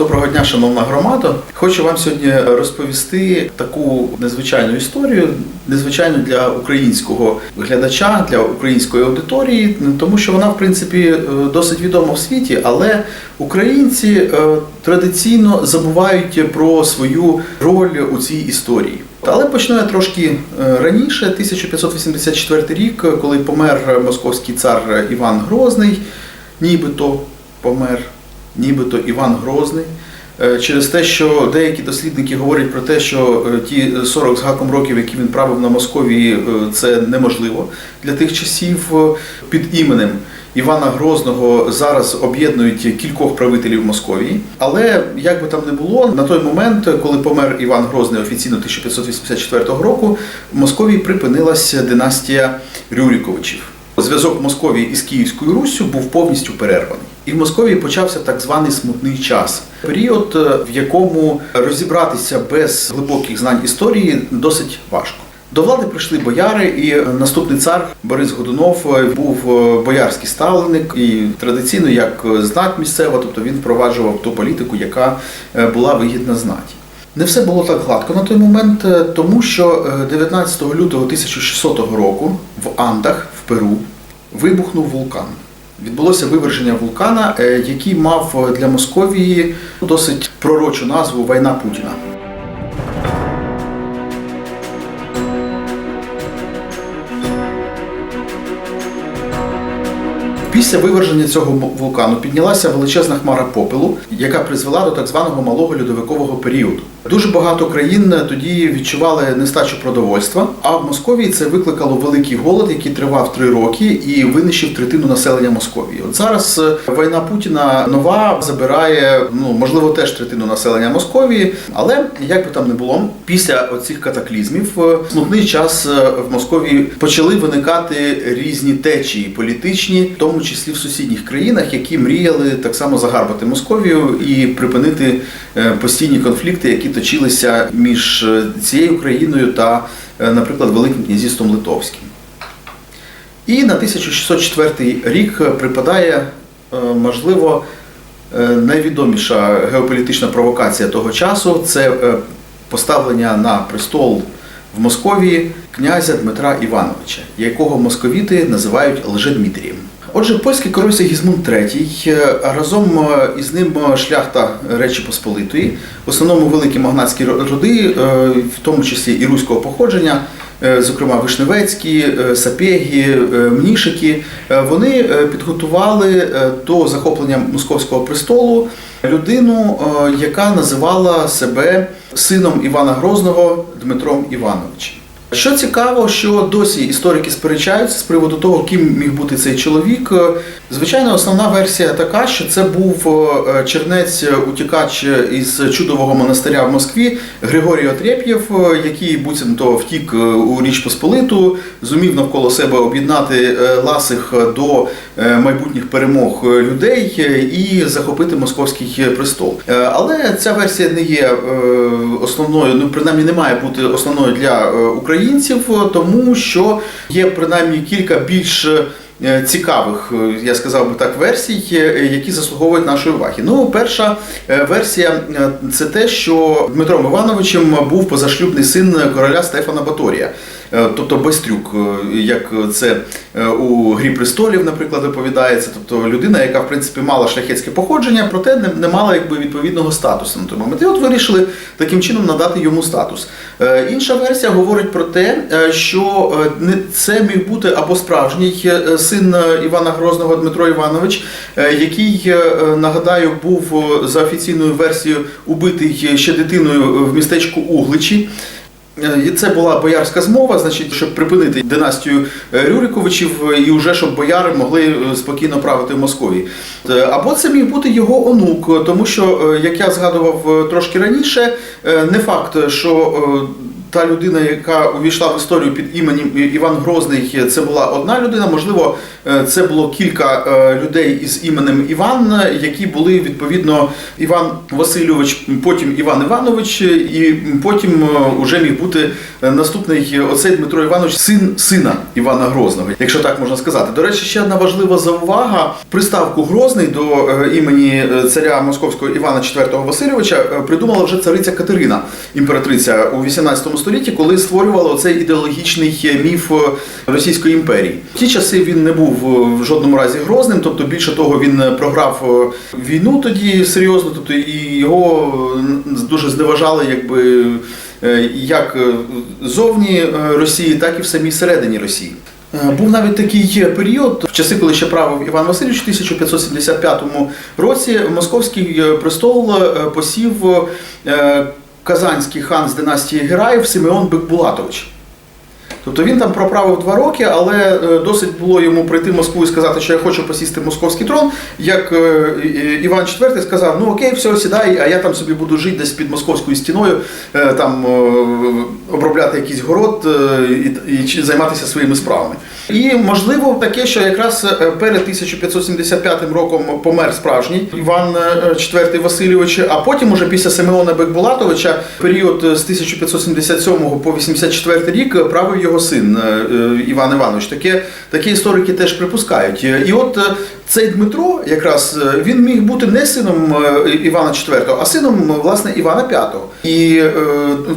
Доброго дня, шановна громада. Хочу вам сьогодні розповісти таку незвичайну історію, незвичайну для українського глядача, для української аудиторії, тому що вона, в принципі, е, досить відома в світі, але українці е, традиційно забувають про свою роль у цій історії. Але почну я трошки е, раніше, 1584 рік, коли помер московський цар Іван Грозний, нібито помер нібито Іван Грозний. Е, Через те, що деякі дослідники говорять про те, що е, ті 40 з гаком років, які він правив на Московії, е, це неможливо для тих часів. Під іменем Івана Грозного зараз об'єднують кількох правителів Московії. Але як би там не було, на той момент, коли помер Іван Грозний офіційно 1584 року, в Московії припинилася династія Рюріковичів. Зв'язок Московії із Київською Руссю був повністю перерваний. І в Московії почався так званий смутний час, період, е, в якому розібратися без глибоких знань історії досить важко. До влади прийшли бояри, і наступний цар Борис Годунов е, був е, боярський ставленик і традиційно як знать місцева, тобто він впроваджував ту політику, яка була вигідна знаті. Не все було так гладко на той момент, тому що е, 19 лютого 1600 року в Андах в Перу вибухнув вулкан. Відбулося виверження вулкана, е, який мав для Московії досить пророчу назву Війна Путіна. Після виверження цього вулкану піднялася величезна хмара попелу, яка призвела до так званого малого льодовикового періоду. Дуже багато країн тоді відчували нестачу продовольства, а в Московії це викликало великий голод, який тривав три роки і винищив третину населення Московії. От зараз е, війна Путіна нова забирає, ну можливо, теж третину населення Московії, але як би там не було, після оцих катаклізмів е, смутний час е, в Московії почали виникати різні течії політичні, в тому числі в сусідніх країнах, які мріяли так само загарбати Московію і припинити е, постійні конфлікти, які точилися між е, цією країною та, е, наприклад, Великим князівством Литовським. І на 1604 рік припадає, е, можливо, найвідоміша геополітична провокація того часу це поставлення на престол в Московії князя Дмитра Івановича, якого московіти називають Лжедмитрієм. Отже, польський король Сигізмунд III, е, разом е, із ним е, шляхта Речі Посполитої, в основному великі магнатські роди, в тому числі і руського походження, зокрема Вишневецькі, Сапєгі, Мнішики, вони підготували до захоплення московського престолу людину, яка називала себе сином Івана Грозного Дмитром Івановичем. Що цікаво, що досі історики сперечаються з приводу того, ким міг бути цей чоловік. Е, Звичайно, основна версія така, що це був е, чернець е, утікач із чудового монастиря в Москві Григорій Отрєп'єв, е, який буцімто втік е, у Річ Посполиту, зумів навколо себе об'єднати е, ласих до е, майбутніх перемог е, людей е, і захопити московський престол. Е, Але ця версія не є е, основною, ну принаймні не має бути основною для е, українців, тому що є принаймні кілька більш е, цікавих, е, я сказав би так, версій, е, які заслуговують нашої уваги. Ну, перша е, версія е, це те, що Дмитром Івановичем був позашлюбний син короля Стефана Баторія. Е, Тобто Байстрюк, е, як це е, у Грі престолів, наприклад, оповідається, тобто людина, яка в принципі мала шляхетське походження, проте не, мала якби відповідного статусу на той момент. І от вирішили таким чином надати йому статус. Інша версія говорить про те, що це міг бути або справжній син Івана Грозного Дмитро Іванович, який, нагадаю, був за офіційною версією убитий ще дитиною в містечку Угличі. Е, І це була боярська змова, значить, щоб припинити династію е, Рюриковичів е, і вже щоб бояри могли спокійно правити в Московії. Е, Або це міг бути його онук, тому що, як я згадував трошки раніше, не факт, що та людина, яка увійшла в історію під іменем Іван Грозний, це була одна людина. Можливо, е, це було кілька е, людей із іменем Іван, які були відповідно Іван Васильович, потім Іван Іванович, і потім е, уже міг бути е, наступний оцей Дмитро Іванович, син сина Івана Грозного, якщо так можна сказати. До речі, ще одна важлива заувага: приставку Грозний до е, імені е, царя Московського Івана IV Васильовича е, придумала вже цариця Катерина, імператриця у 18 столітті, коли створювала оцей ідеологічний міф е, Російської імперії. В ті часи він не був е, в жодному разі грозним, тобто більше того, він е, програв війну тоді серйозно, тобто і його дуже зневажали, якби як зовні Росії, так і в самій середині Росії. Був навіть такий період, в часи, коли ще правив Іван Васильович, у 1575 році московський престол посів казанський хан з династії Гераїв Симеон Бекбулатович. Тобто він там проправив два роки, але е, досить було йому прийти в Москву і сказати, що я хочу посісти московський трон. Як е, Іван IV сказав: ну окей, все, сідай, а я там собі буду жити десь під московською стіною, е, там обробляти якийсь город і, займатися своїми справами. І можливо таке, що якраз перед 1575 роком помер справжній Іван IV Васильович, а потім, уже після Симеона Бекбулатовича, період з 1577 по 84 рік правив його син е, е, Іван Іванович. Таке, такі історики теж припускають. І от е, цей Дмитро, якраз е, він міг бути не сином е, Івана IV, а сином е, власне Івана V. І е,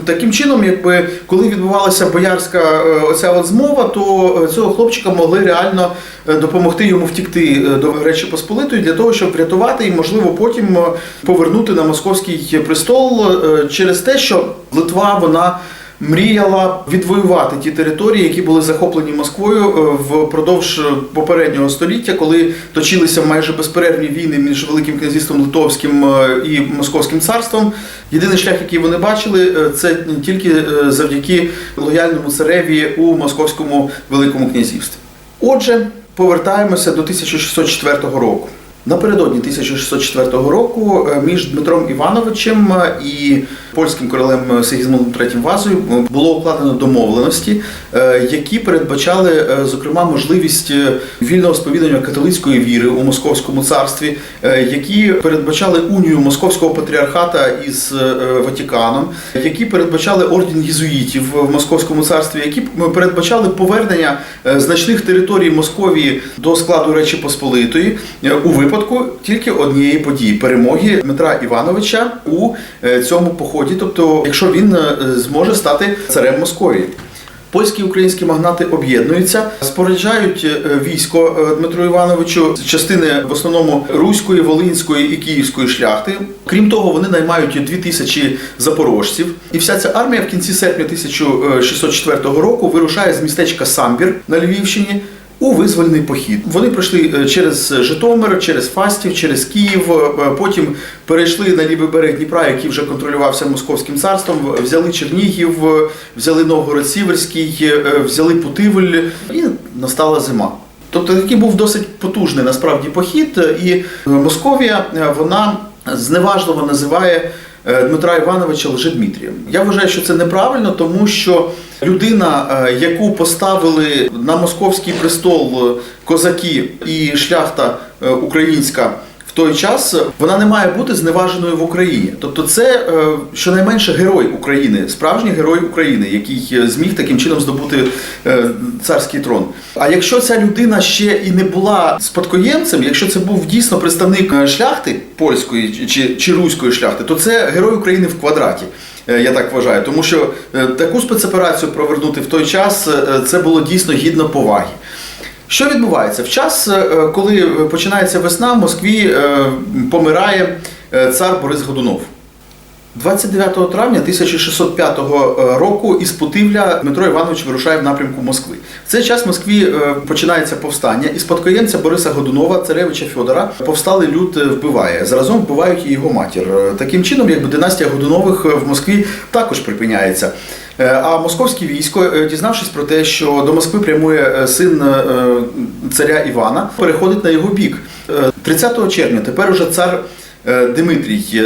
таким чином, якби коли відбувалася боярська е, оця от змова, то е, цього хлопчика могли реально е, допомогти йому втікти е, до Речі Посполитої для того, щоб врятувати і, можливо, потім е, повернути на московський престол е, через те, що Литва вона. Мріяла відвоювати ті території, які були захоплені Москвою е, впродовж попереднього століття, коли точилися майже безперервні війни між Великим князівством Литовським е, і Московським царством. Єдиний шлях, який вони бачили, е, це тільки завдяки лояльному цареві у Московському Великому князівстві. Отже, повертаємося до 1604 року. Напередодні 1604 року е, між Дмитром Івановичем е, і польським королем Сигізмундом III Вазою е, було укладено домовленості, які передбачали, зокрема, можливість вільного сповідання католицької віри у московському царстві, які передбачали унію московського патріархата із Ватиканом, які передбачали орден єзуїтів в московському царстві, які передбачали повернення значних територій Московії до складу Речі Посполитої у випадку тільки однієї події перемоги Дмитра Івановича у е, цьому поході, тобто, якщо він е, зможе стати царем Московії. Польські і українські магнати об'єднуються, споряджають е, військо Дмитру Івановичу частини в основному руської, волинської і київської шляхти. Крім того, вони наймають дві тисячі запорожців, і вся ця армія в кінці серпня 1604 року вирушає з містечка Самбір на Львівщині. У визвольний похід вони пройшли е, через Житомир, через Фастів, через Київ. е, Потім перейшли на лівий берег Дніпра, який вже контролювався московським царством. Взяли Чернігів, е, взяли Новгород Сіверський, е, взяли Путивль, і настала зима. Тобто такий був досить потужний насправді похід, е, і е, Московія е, вона зневажливо називає е, Дмитра Івановича Лжедмитрієм. Я вважаю, що це неправильно, тому що людина, е, яку поставили на московський престол е, козаки і шляхта е, українська. Той час вона не має бути зневаженою в Україні. Тобто, це е, щонайменше герой України, справжній герой України, який е, зміг таким чином здобути е, царський трон. А якщо ця людина ще і не була спадкоємцем, якщо це був дійсно представник е, шляхти польської чи, чи руської шляхти, то це герой України в квадраті. Е, Я так вважаю, тому що е, таку спецоперацію провернути в той час е, це було дійсно гідно поваги. Що відбувається? В час, е, коли починається весна, в Москві е, помирає е, цар Борис Годунов. 29 травня 1605 року із Путивля Дмитро Іванович вирушає в напрямку Москви. В цей час в Москві е, починається повстання, і спадкоємця Бориса Годунова, царевича Фьодора, повсталий люд е, вбиває. Заразом вбивають і його матір. Е, Таким чином, якби династія Годунових е, в Москві також припиняється. Е, А московське військо, е, дізнавшись про те, що до Москви прямує е, син царя Івана, переходить на його бік. Е, 30 червня тепер уже цар Димитрій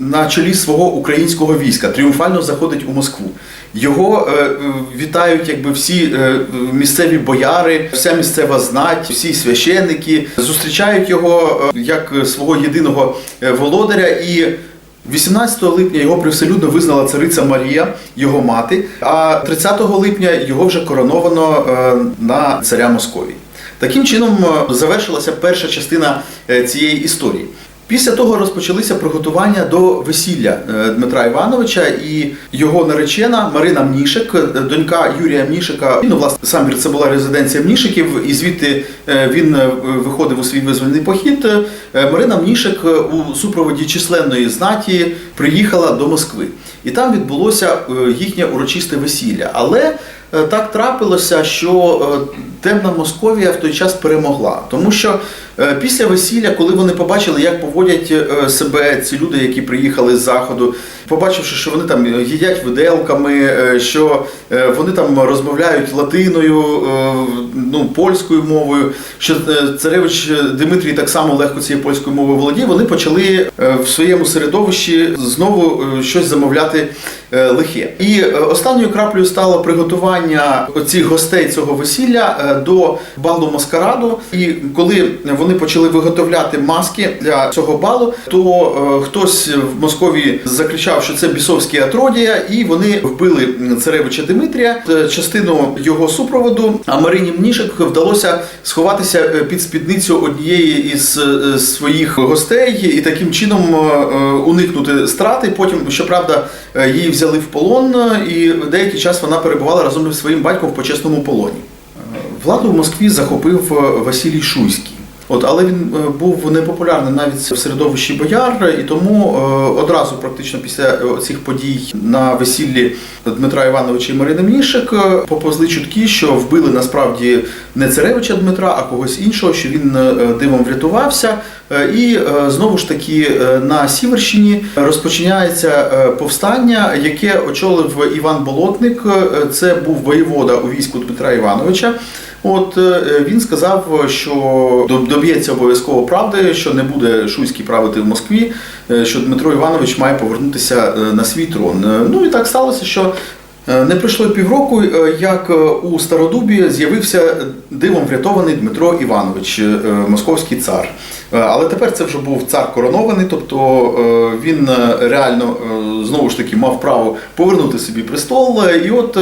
на чолі свого українського війська тріумфально заходить у Москву. Його вітають якби всі місцеві бояри, вся місцева знать, всі священники зустрічають його як свого єдиного володаря і. 18 липня його привселюдно визнала цариця Марія, його мати, а 30 липня його вже короновано е, на царя Московії. Таким чином е, завершилася перша частина е, цієї історії. Після того розпочалися приготування до весілля е, Дмитра Івановича і його наречена Марина Мнішик, е, донька Юрія Мнішика. Ну, власне, сам це була резиденція Мнішиків, і звідти е, він виходив у свій визвольний похід. Марина Мнішик у супроводі численної знаті приїхала до Москви. І там відбулося їхнє урочисте весілля. Але так трапилося, що темна Московія в той час перемогла, тому що після весілля, коли вони побачили, як поводять е, себе ці люди, які приїхали з заходу, побачивши, що вони там їдять виделками, е, що е, вони там розмовляють латиною, е, ну польською мовою, що е, царевич Дмитрій так само легко цією польською мовою володіє, вони почали е, в своєму середовищі знову е, щось замовляти е, лихе. І е, останньою краплею стало приготування цих гостей цього весілля е, до балу маскараду. І коли вони почали виготовляти маски для цього балу, то е, хтось в Московії закричав, що це бісовські отродія, і вони вбили царевича Дмитрія, Е, частину його супроводу. А Марині Мнішик вдалося сховатися е, під спідницю однієї із своїх гостей і таким чином уникнути страти. Потім, щоправда, її взяли в полон, і деякий час вона перебувала разом зі своїм батьком в почесному полоні. Владу в Москві захопив Василій Шуйський. От, але він е, був непопулярний навіть в середовищі бояр, і тому е, одразу, практично після е, цих подій на весіллі Дмитра Івановича і Марини Мнішик, е, поповзли чутки, що вбили насправді не царевича Дмитра, а когось іншого, що він дивом врятувався. І знову ж таки на Сіверщині розпочинається повстання, яке очолив Іван Болотник. Це був воєвода у війську Дмитра Івановича. От е, він сказав, що доб'ється обов'язково правди, що не буде Шуйський правити в Москві, е, що Дмитро Іванович має повернутися е, на свій трон. Ну і так сталося, що не пройшло півроку, як у Стародубі з'явився дивом врятований Дмитро Іванович, московський цар. Е, Але тепер це вже був цар коронований, тобто е, він е, реально знову ж таки мав право повернути собі престол. І от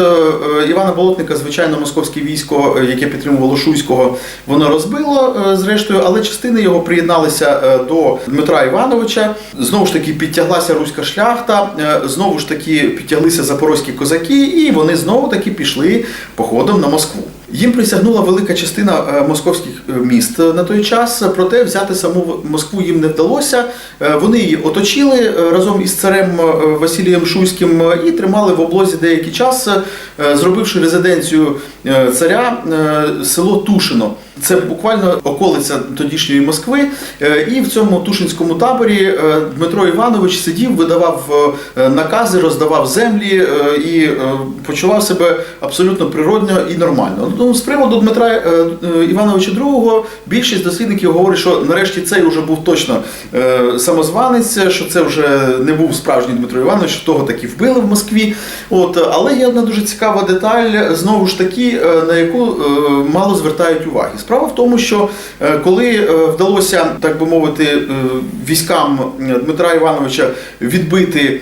Івана Болотника, звичайно, московське військо, яке підтримувало Шуйського, воно розбило зрештою, але частини його приєдналися до Дмитра Івановича. Знову ж таки підтяглася руська шляхта, знову ж таки підтяглися запорозькі козаки, і вони знову таки пішли походом на Москву. Їм присягнула велика частина е, московських е, міст на той час, проте взяти саму Москву їм не вдалося. Е, Вони її оточили е, разом із царем е, Василієм Шуйським е, і тримали в облозі деякий час, е, зробивши резиденцію е, царя е, село Тушино. Це буквально околиця тодішньої Москви. Е, І в цьому тушинському таборі е, Дмитро Іванович сидів, видавав е, накази, роздавав землі і почував себе абсолютно природньо і нормально. Ну, з приводу Дмитра Івановича II більшість дослідників говорить, що нарешті цей вже був точно самозванець, що це вже не був справжній Дмитро Іванович, що того таки вбили в Москві. От, але є одна дуже цікава деталь, знову ж таки, на яку мало звертають уваги. Справа в тому, що е, коли е, вдалося, так би мовити, е, військам Дмитра Івановича відбити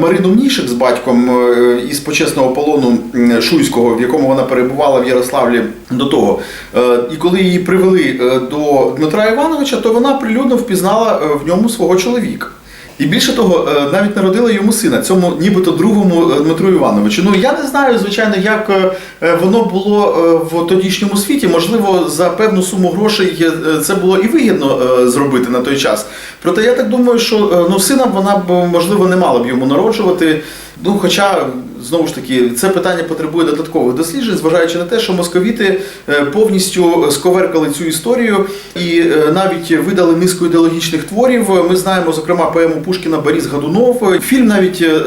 Марину Мнішик з батьком із почесного полону Шуйського, в якому вона перебувала в Ярославлі до того. І коли її привели до Дмитра Івановича, то вона прилюдно впізнала в ньому свого чоловіка. І більше того, е, навіть народила йому сина, цьому нібито другому е, Дмитру Івановичу. Ну я не знаю, звичайно, як е, воно було в тодішньому світі. Можливо, за певну суму грошей це було і вигідно зробити на той час. Проте я так думаю, що ну сина вона б можливо не мала б йому народжувати. Ну, хоча знову ж таки, це питання потребує додаткових досліджень, зважаючи на те, що московіти е, повністю сковеркали цю історію і е, навіть видали низку ідеологічних творів. Ми знаємо, зокрема, поему Пушкіна Борис Годунов. Фільм навіть е,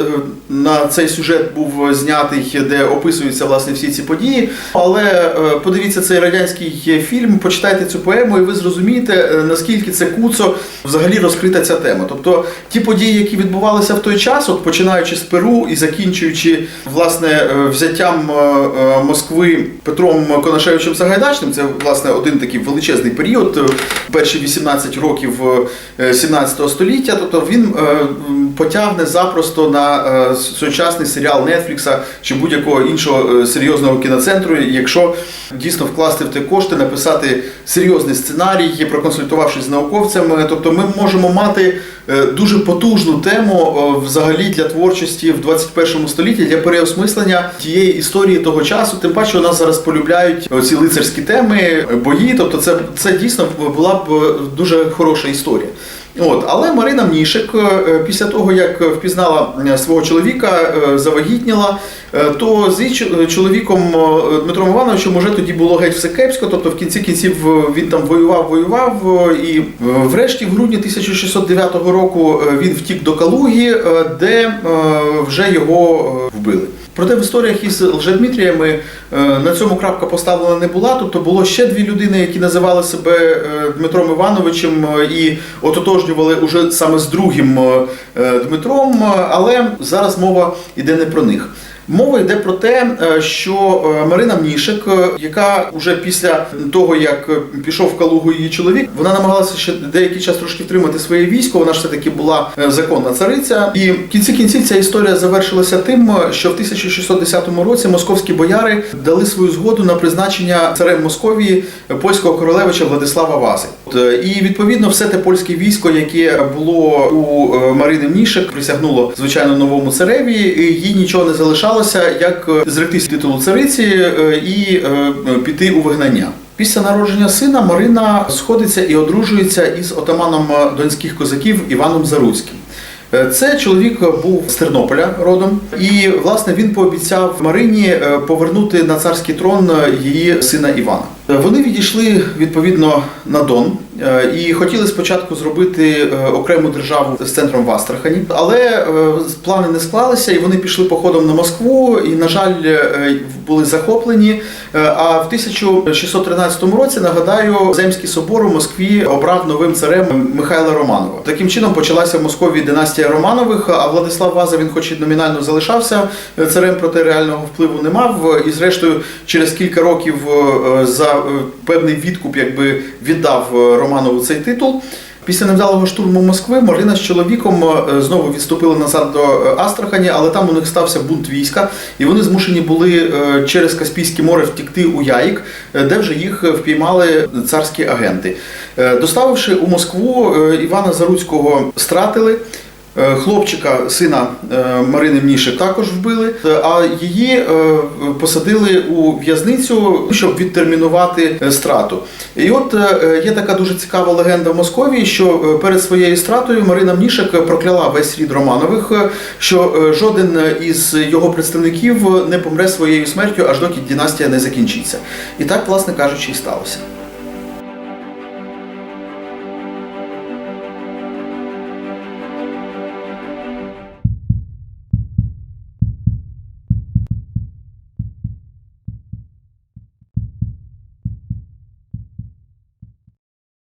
на цей сюжет був знятий, де описуються власне всі ці події. Але подивіться цей радянський фільм, почитайте цю поему, і ви зрозумієте, наскільки це куцо взагалі розкрита ця тема. Тобто ті події, які відбувалися в той час, от починаючи з Перу і закінчуючи власне е, взяттям е, е, Москви Петром Конашевичем Сагайдачним, це власне один такий величезний період, перші 18 років е, 17 століття. Тобто він потягне запросто на сучасний серіал Нетфлікса чи будь-якого іншого серйозного кіноцентру, якщо дійсно вкласти в те кошти, написати серйозний сценарій, проконсультувавшись з науковцями. Тобто ми можемо мати дуже потужну тему е, взагалі для творчості в 21 столітті для переосмислення тієї історії того часу. Тим паче у нас зараз полюбляють ці лицарські теми, е, бої. Тобто, це, це дійсно була б е, дуже хороша історія. От, але Марина Мнішик, е, після того як впізнала е, свого чоловіка, е, завагітніла, е, то з чоловіком е, Дмитром Івановичем уже тоді було геть все кепсько. Тобто в кінці кінців е, він там воював, воював, е, і е, врешті, в грудні 1609 року, е, він втік до Калуги, е, де е, вже його е, вбили. Проте в історіях із Лжедмитріями е, на цьому крапка поставлена не була. Тобто було ще дві людини, які називали себе е, Дмитром Івановичем е, і ототожнювали уже саме з другим Дмитром. Але зараз мова йде не про них. Мова йде про те, е, що е, Марина Мнішик, е, яка вже після того, як пішов в Калугу її чоловік, вона намагалася ще деякий час трошки втримати своє військо. Вона ж все таки була законна цариця. І в кінці кінців ця історія завершилася тим, що в 1610 році московські бояри дали свою згоду на призначення царем Московії польського королевича Владислава Вази. І відповідно все те польське військо, яке було у Марини Мнішик, присягнуло звичайно новому цареві. і Їй нічого не залишалося, як е, зректись титулу цариці е, і е, піти у вигнання. Після народження сина Марина сходиться і одружується із отаманом донських козаків Іваном Заруцьким. Це чоловік був з Тернополя родом, і власне він пообіцяв Марині повернути на царський трон її сина Івана. Вони відійшли відповідно на Дон і хотіли спочатку зробити е, окрему державу з центром в Астрахані, але е, плани не склалися, і вони пішли походом на Москву. І, на жаль, е, були захоплені. Е, А в 1613 році, нагадаю, Земський собор у Москві обрав новим царем Михайла Романова. Таким чином почалася в Московії династія Романових. А Владислав Ваза він, хоч і номінально залишався е, царем, проте реального впливу не мав. І зрештою, через кілька років е, за е, певний відкуп, якби віддав е, Романову цей титул. Після невдалого штурму Москви Марина з чоловіком е, знову відступили назад до е, Астрахані, але там у них стався бунт війська, і вони змушені були е, через Каспійське море втікти у Яїк, де вже їх впіймали царські агенти. Доставивши у Москву, Івана Заруцького стратили. Е, Хлопчика, сина е, Марини Мнішик також вбили, е, а її посадили у в'язницю, щоб відтермінувати страту. І от є така дуже цікава легенда в Московії, що перед своєю стратою Марина Мнішик прокляла весь рід Романових, що жоден із його представників не помре своєю смертю, аж доки династія не закінчиться. І так, власне кажучи, і сталося.